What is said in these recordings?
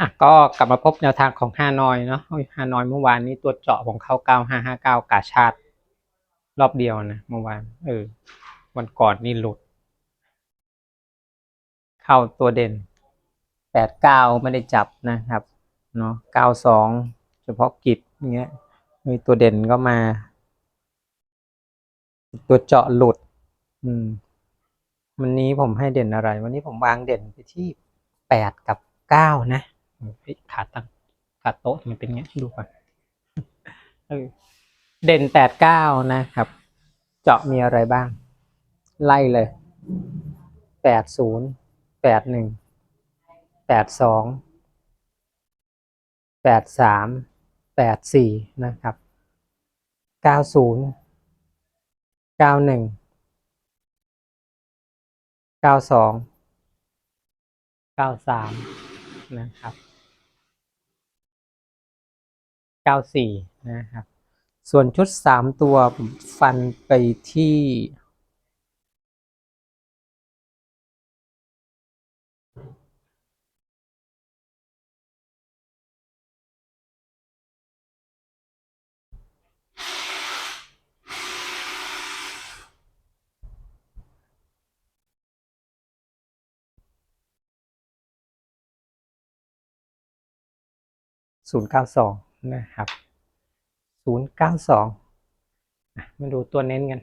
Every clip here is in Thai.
อะก็กลับมาพบแนวทางของฮานอยเนาะฮานอยเมื่อวานนี้ตัวเจาะของเขาเก้าห้าห้าเก้ากาชาติรอบเดียวนะเมื่อวานเออ วันก่อนนี่หลุด เข้าตัวเด่นแปดเก้าไม่ได้จับนะครับเนาะเก้าสองเฉพาะกิจเงี้ยมีตัวเด่นก็มา ตัวเจาะหลุด อืมวันนี้ผมให้เด่นอะไร วันนี้ผมวางเด่นไปที่แปดกับเก้านะ ขาตั้งขาโต๊ะทำไมันเป็นเงี้ยดูก่อนเด่นแปดเก้านะครับ เจาะมีอะไรบ้าง ไล่เลยแปดศูนย์แปดหนึ่งแปดสองแปดสามแปดสี่นะครับเก้าศูนย์เก้าหนึ่งเก้าสองเก้าสามนะครับ เก้าสี่นะครับ ส่วนชุดสามตัวฟันไปที่ศู นะครับศูนย์เก้าสองมาดูตัวเน้นกัน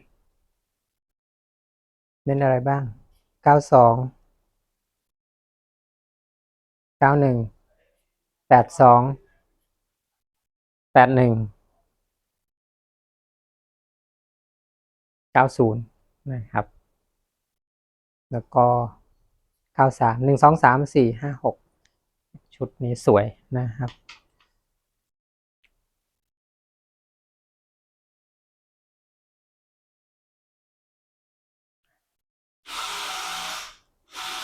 เน้นอะไรบ้างเก้าสองเก้าหนึ่งแปดสองแปดหนึ่งเก้าศูนย์นะครับ แล้วก็เก้าสามหนึ่งสองสามสี่ห้าหกชุดนี้สวยนะครับ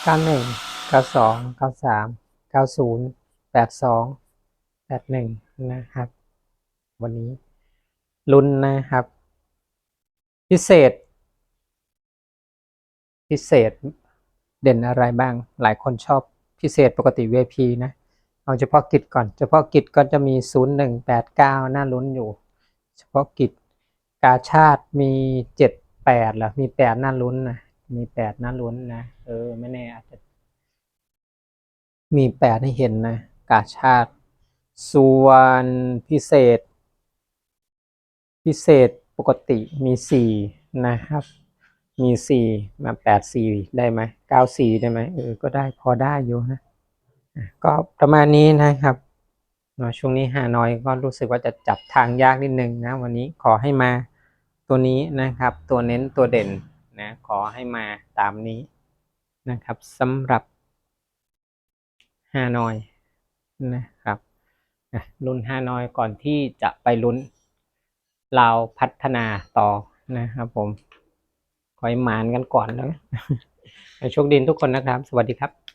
เก้าหนึ่งเก้าสองเก้าสามเก้าศูนย์แปดสองแปดหนึ่งนะครับ วันนี้ลุ้นนะครับ พิเศษ พิเศษเด่นอะไรบ้าง หลายคนชอบพิเศษปกติ VIP นะ เอาเฉพาะกิจก่อน เฉพาะกิจก็จะมี 0 1 8 9 น่าลุ้นอยู่ เฉพาะกิจกาชาติมี 7 8หรอมี 8 น่าลุ้นนะ มี8น่าลุ้นนะ เออ ไม่แน่อาจจะ มี8ให้เห็นนะ กาชาติ ส่วนพิเศษ พิเศษปกติมี4นะครับ มี4มา8 4ได้ไหม9 4ได้ไหมเออ ก็ได้พอได้อยู่นะอะก็ประมาณนี้นะครับเนาะช่วงนี้หาน้อยก็รู้สึกว่าจะจับทางยากนิดนึงนะ วันนี้ขอให้มาตัวนี้นะครับ ตัวเน้นตัวเด่น นะขอให้มาตามนี้นะครับสำหรับฮานอยนะครับลุ้นฮานอยก่อนที่จะไปลุ้นเราพัฒนาต่อนะครับผมขอให้หมานกันก่อนนะโชคดีทุกคนนะครับ สวัสดีครับ